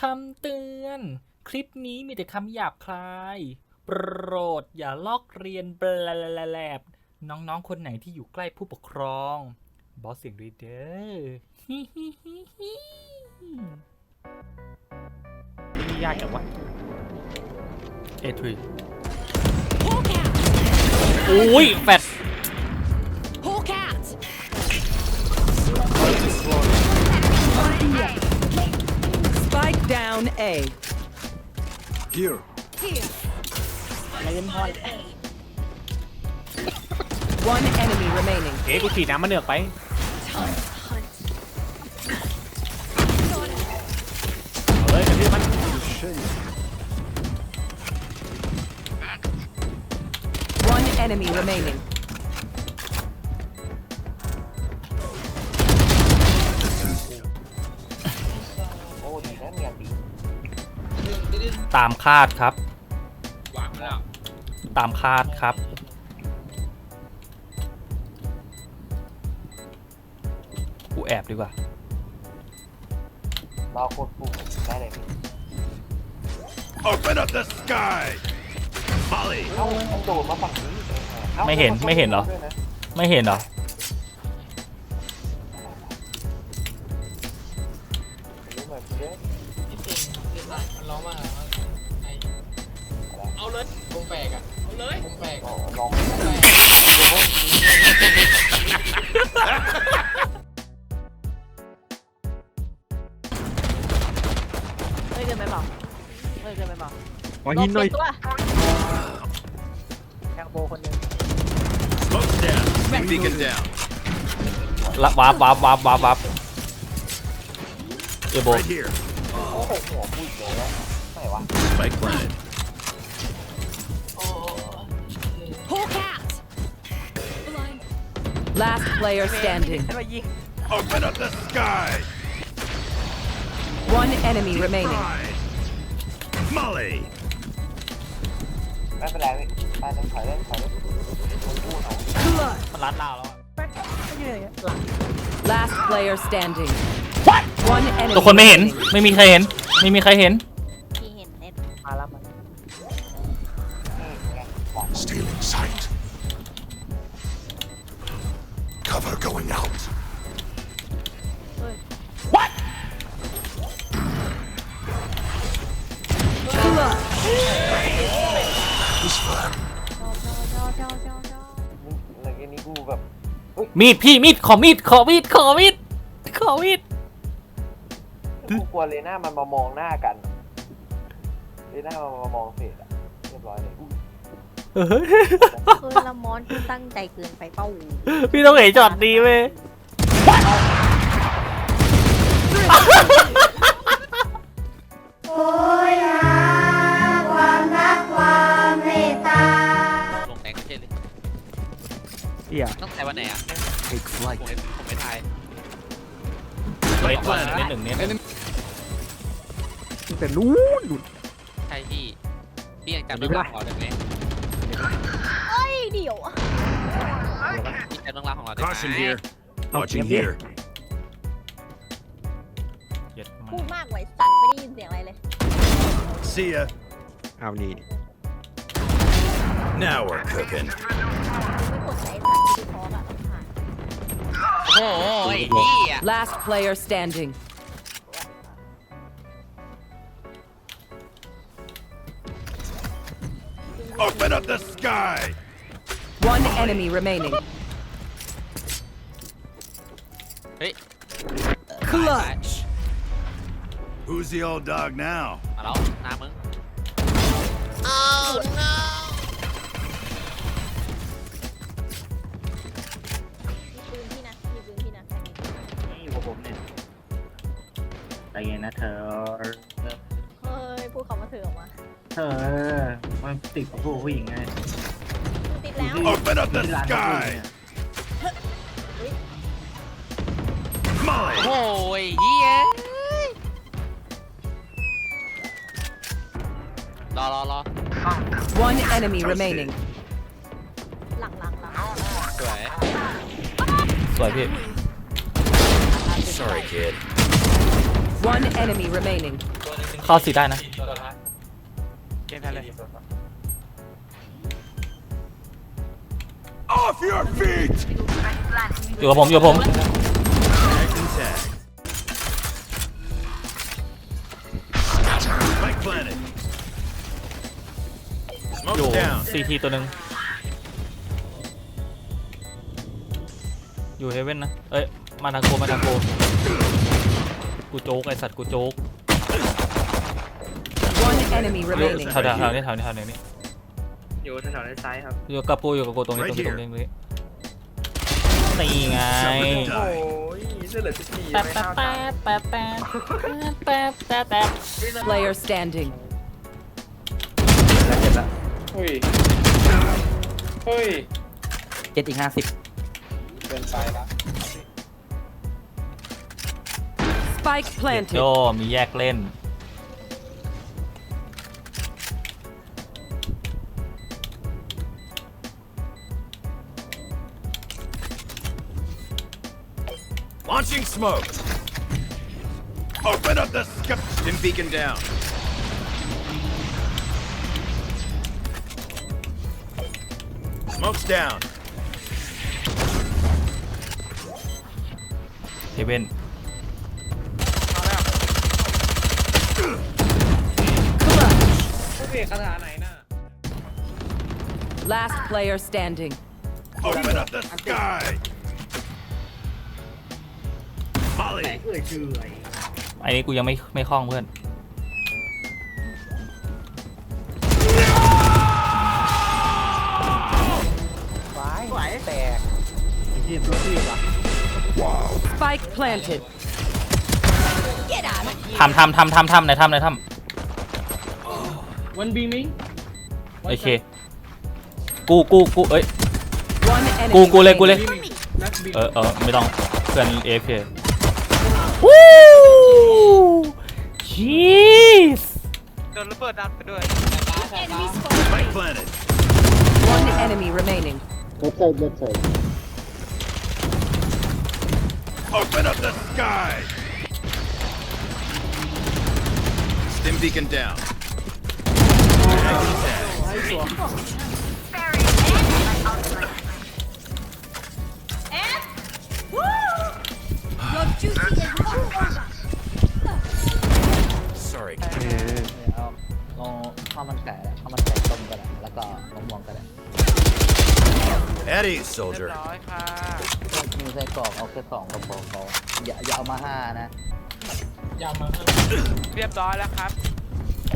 คำเตือน คลิปนี้มีแต่คำหยาบคาย โปรดอย่าลอกเรียนแบลบน้องๆ คนไหนที่อยู่ใกล้ผู้ปกครอง บอสเสียงรีเดอร์ฮิฮิฮิฮินี่ยากจังวะเอทรีอุ้ย แฟด Here. Here. One enemy remaining. เอ๊ะกูฉีดน้ำมันเหนือกไป Hunt, hunt. เอาเลยกระทืบมัน Shame. One enemy remaining. ตามคาดครับตามคาดครับ กูแอบดีกว่าเราโคตรปุ่มได้เลยพี่ Open up the sky! Molly! เอ้ามันโดดมาฝั่งนี้อ้าไม่เห็นไม่เห็นเหรอ ด้วยะไม่เห็นเหรอ นไปเปล่าเฮ้ยเกินไปเปล่า ขอหินหน่อย ลบเจ็ดตัวแทงโบคนหนึง Smoke's down. Beacon down. ละวาร์ปวาร์ปวาร์ปวาร์ปวาร์ปเอโบ Right here. โอ้โหหัวพูดเยอะแล้วไหนวะ Spike planted. Hawk out! Blind. Last player standing. ให้มายิง Open up the sky! One enemy remaining. Right. Molly! ไม่เป็นไรพี่ไปต้องถอยเล่นถอยเล่นพูดเอามันรัดเราแล้วอะไม่ยืนอย่างเงี้ยหลัง Last player standing. One enemy. ทุกคนไม่เห็น remaining. ไม่มีใครเห็น ไม่มีใครเห็น กี้นี้กูแบบมีดพี่มีดขอมีดขอมีดขอมีดขอมีดกูกลัวเลน่ามันมามองหน้ากันเลน่ามันมามองเสร็จอะเรียบร้อยเลยอุ๊ยคือละมอนกูตั้งใจเกินไปเป้าพี่ต้องเห็นจอดดีเว้ย เหี้ยต้องใช้วันไหนอะ Take ผม flight. ไม่ผมไม่ทายเน็ตวันเน็ตหนึ่งเน็ตตั้งแต่นู้นหลุด ใช่พี่พี่ยังจำไม่เรื่องเป็นไรราวของเราได้ไหมเฮ้ยเดี๋ยวอะพี่จำเรื่องราวของเราได้ไหม Caution here. Oh, Watching yeah. here. เย็ดพูมาดมากไว้สัตว์ไม่ได้ยินเสียงอะไรเลย See ya. เอานี่ Now we're cooking. โอ้โหไอ้พี่อ่ะ Last player standing. Open up the sky! One enemy remaining. เฮ้ย Clutch. Who's the old dog now? มาแล้วหน้ามึง มี ใจเย็นนะเธอ เฮ้ยพูดคำว่าเธอออกมาเธอ มันติดกับผู้ผู้หญิงไงติดแล้ว Open up the ที่ร้านผู้หญิง sky! เนี่ย Molly! โอ้ยเฮียรอรอรอ One enemy remaining. หลังหลังหลังสวยสวยพี่ Sorry, kid. One enemy remaining. ตัวหนึงเข้าสิได้นะเกมแพ้เลย Off your feet! อยู่กับผมอยู่กับผม Intact. Spike planet. อยู่ Smoke down. ซีทีตัวหนึ่งอยู่เฮเว่นนะ เอ้ย มาทางโกมาทางโก กูโจ๊กไอสัตว์กูโจ๊ก One enemy remaining. แถวนี้แถวๆนี้แถวนี้อยู่แถวๆด้นซ้ายครับอยู่กับกูอยู่กับกตรงนี้ตรงนี้ตรงนี้ตรงนี้นี่ไง โอ้ยเลือดเหลือสิบสี่ไม่ห้าวตาย Player standing. เจ็ฮ้ย เฮ้ยเจ็ดอีกห้าสิบเกินไปละ Spike โย planted. มีแยกเล่น Launching smoke. Open up the sky. Stim beacon down. Smoke's down. เฮเว่น ผู้เอกคาถาไหนน่ะ Last player standing. Open up the sky. Molly. เอ่ยชื่อไอ้ไอ้นี่กูยังไม่ไม่คล่องเพื่อน ไหวแตก Spike planted. ทำทำทำทำทำในทำในทวั นบีมิง ำโอเค กูกูกูเอ้ย One enemy. กูกูเลยกูเลย remaining. นักบิน เออเออไม่ต้องเพื่อนเอฟเควู้ชีส โดนระเบิดดันไปด้วย Enemy spotted. Spike planet. One enemy remaining. Open up the sky. Stim beacon down. Intact. Your duty is not over. Sorry. เอาเอาข้าวมันไก่ข้าวมันไก่ต้มก็ได้แล้วก็มะม่วงก็ได้ At ease, เรีย soldier. บร้อยค่ะมีไส้กรอกเอาแค่สองก็พอเขาอย่าอย่าเอามาห้านะ เรียบร้อยแล้วครับ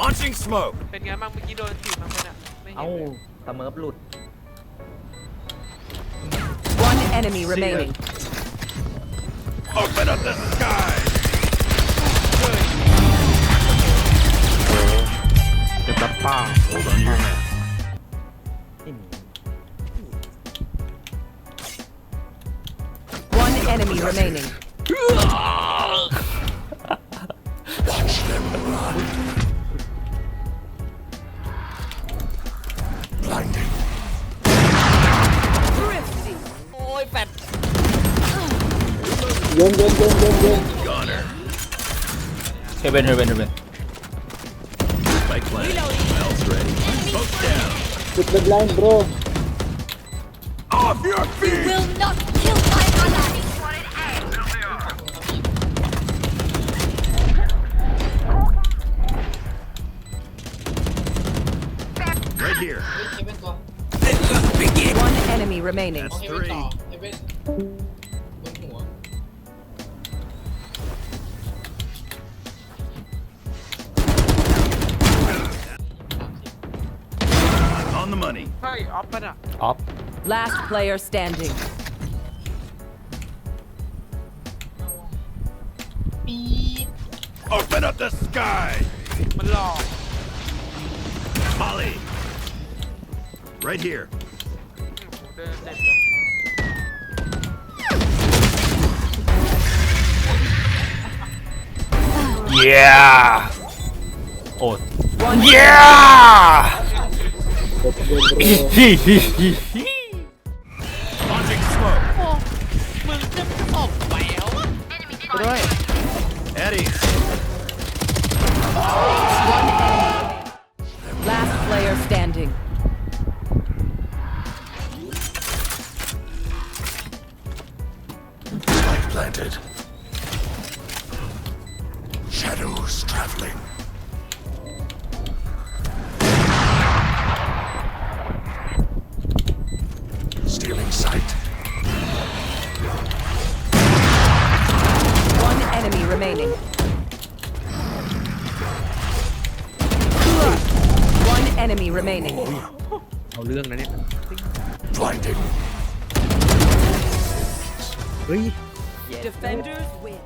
Launching smoke. เป็นไงบ้างเมื่อกี้โดนถีบมั้งไหมเนี่ยไม่เห็น เอ้า เลย ตะเมิบหลุด One enemy remaining. Open up the sky. เจ็ดรับป้า Hold on to your hat. ไม่มี One enemy remaining. Win, win, win, win. Got her. Heaven, heaven, heaven. Spike planted. Miles ready. Smoke down. Put the blind, bro. Off your feet! You will not kill my ally! Right here. One enemy remaining. That's three. On the money. Hey, up and up. Up. Last player standing. Open up the sky. Malone. Molly. Right here. Yeah. Oh. Yeah. Eddie. Last player standing. Light planted. Shadows traveling. enemy remaining. เอาเรื่องนะเนี่ย Blinding. เฮ้ย Defenders win.